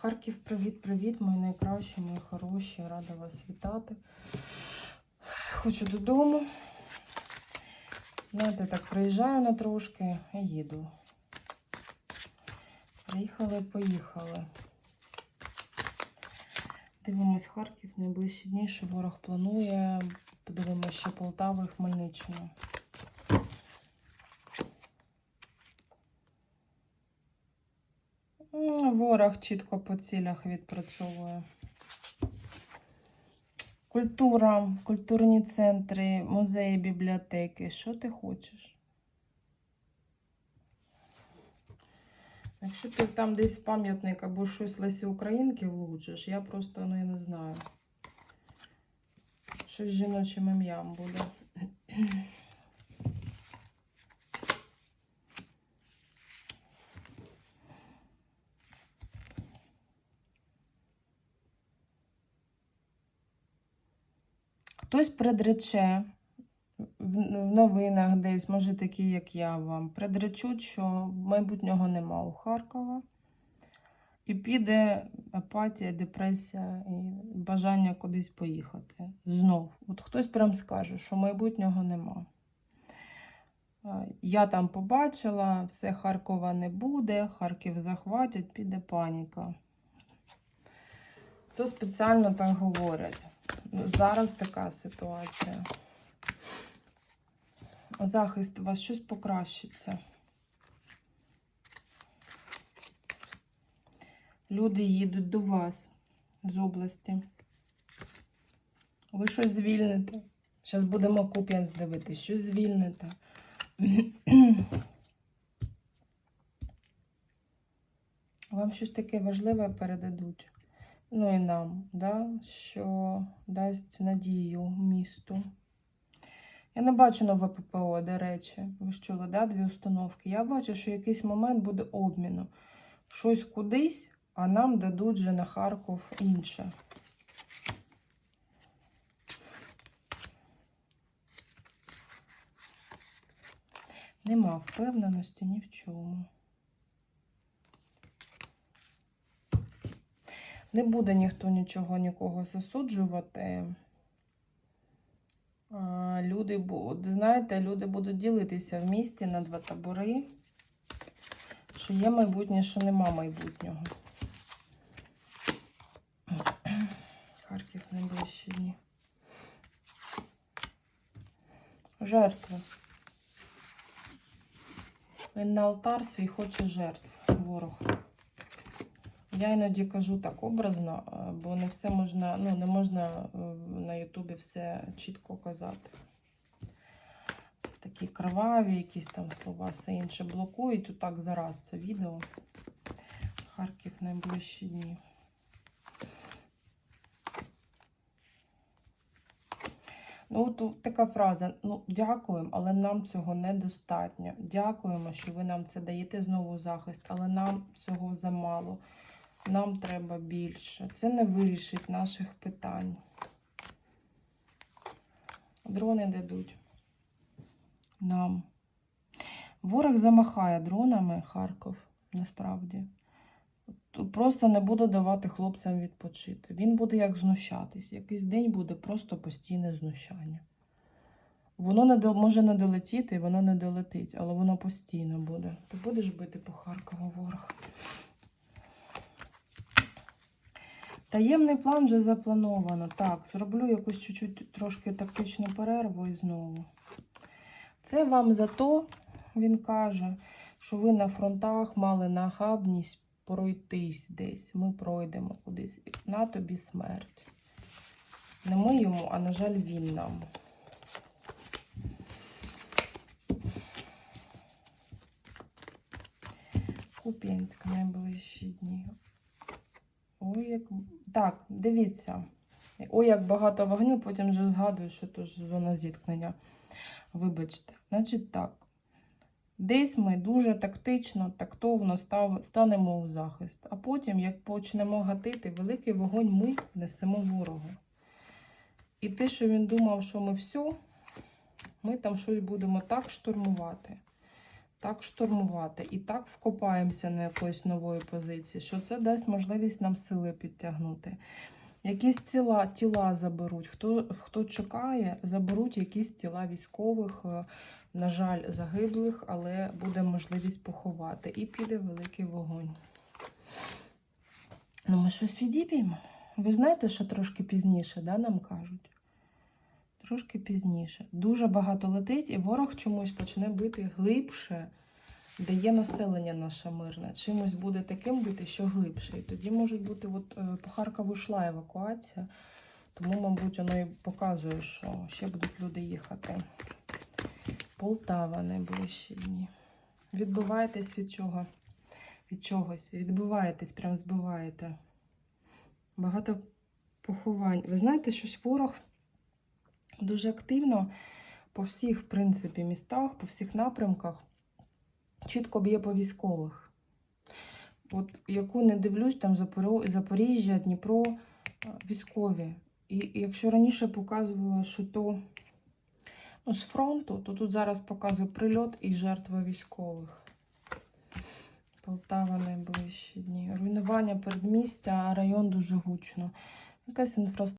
Харків, привіт-привіт, мої найкращі, мої хороші. Рада вас вітати. Хочу додому. Знаєте, так приїжджаю на трошки і їду. Приїхали, поїхали. Дивимось Харків найближчі дні, що ворог планує. Подивимося ще Полтаву і Хмельниччину. Ворог чітко по цілях відпрацьовує. Культура, культурні центри, музеї, бібліотеки. Що ти хочеш? Якщо ти там десь пам'ятник або щось Лесі Українки влучиш, я просто ну, я не знаю. Щось з жіночим ім'ям буде. Хтось предрече в новинах десь, може такі, як я вам, предречуть, що майбутнього нема у Харкова. І піде апатія, депресія і бажання кудись поїхати. Знов. От хтось прям скаже, що майбутнього нема. Я там побачила, все Харкова не буде, Харків захватять, піде паніка. То спеціально так говорять. Зараз така ситуація. Захист у вас щось покращиться. Люди їдуть до вас з області. Ви щось звільните. Зараз будемо Куп'янськ дивитися, щось звільните. Вам щось таке важливе передадуть. Ну і нам, да? що дасть надію місту. Я не бачу нове ППО, до речі. Ви ж чули, да? дві установки. Я бачу, що якийсь момент буде обміну. Щось кудись, а нам дадуть же на Харків інше. Нема впевненості ні в чому. Не буде ніхто нічого нікого засуджувати. Люди знаєте, люди будуть ділитися в місті на два табори. Що є майбутнє, що нема майбутнього. Харків найближчі дні. Жертви. Він на алтар свій хоче жертв, ворог. Я іноді кажу так образно, е, бо не все можна, ну не можна е, на Ютубі все чітко казати. Такі кроваві, якісь там слова, все інше блокують. Отак зараз це відео. Харків найближчі дні. Ну, от така фраза. Ну, дякуємо, але нам цього недостатньо. Дякуємо, що ви нам це даєте знову захист, але нам цього замало. Нам треба більше. Це не вирішить наших питань. Дрони дадуть. Нам. Ворог замахає дронами Харків, насправді. Просто не буде давати хлопцям відпочити. Він буде як знущатись. Якийсь день буде просто постійне знущання. Воно не до, може не долетіти, воно не долетить, але воно постійно буде. Ти будеш бити по Харкову ворог. Таємний план вже заплановано. Так, зроблю якусь чуть-чуть трошки тактичну перерву і знову. Це вам за то, він каже, що ви на фронтах мали нахабність пройтись десь. Ми пройдемо кудись. На тобі смерть. Не ми йому, а на жаль, він нам. Куп'янськ найближчі дні. Ой, як. Так, дивіться. Ой, як багато вогню, потім вже згадую, що то зона зіткнення. Вибачте. Значить так. Десь ми дуже тактично, тактовно став, станемо у захист. А потім, як почнемо гатити, великий вогонь ми несемо ворогу. І те, що він думав, що ми все, ми там щось будемо так штурмувати, так штурмувати і так вкопаємося на якоїсь нової позиції, що це дасть можливість нам сили підтягнути. Якісь тіла, тіла заберуть. Хто, хто чекає, заберуть якісь тіла військових, е, на жаль, загиблих, але буде можливість поховати. І піде великий вогонь. Ну, ми щось відіб'ємо. Ви знаєте, що трошки пізніше, да, нам кажуть? Трошки пізніше. Дуже багато летить, і ворог чомусь почне бити глибше, де є населення наше мирне. Чимось буде таким бити, що глибше. І тоді можуть бути, от е, по Харкову йшла евакуація, тому, мабуть, воно і показує, що ще будуть люди їхати. Полтава найближчі дні. Відбиваєтесь від чого? Від чогось. Відбиваєтесь, прям збиваєте. Багато поховань. Ви знаєте, щось ворог дуже активно по всіх, в принципі, містах, по всіх напрямках чітко б'є по військових. От яку не дивлюсь, там Запоріжжя, Дніпро, е, військові. І, якщо раніше показувала, що то ну, з фронту, то тут зараз показує прильот і жертви військових. Полтава найближчі дні. Руйнування передмістя, район дуже гучно. Якась інфраструктура.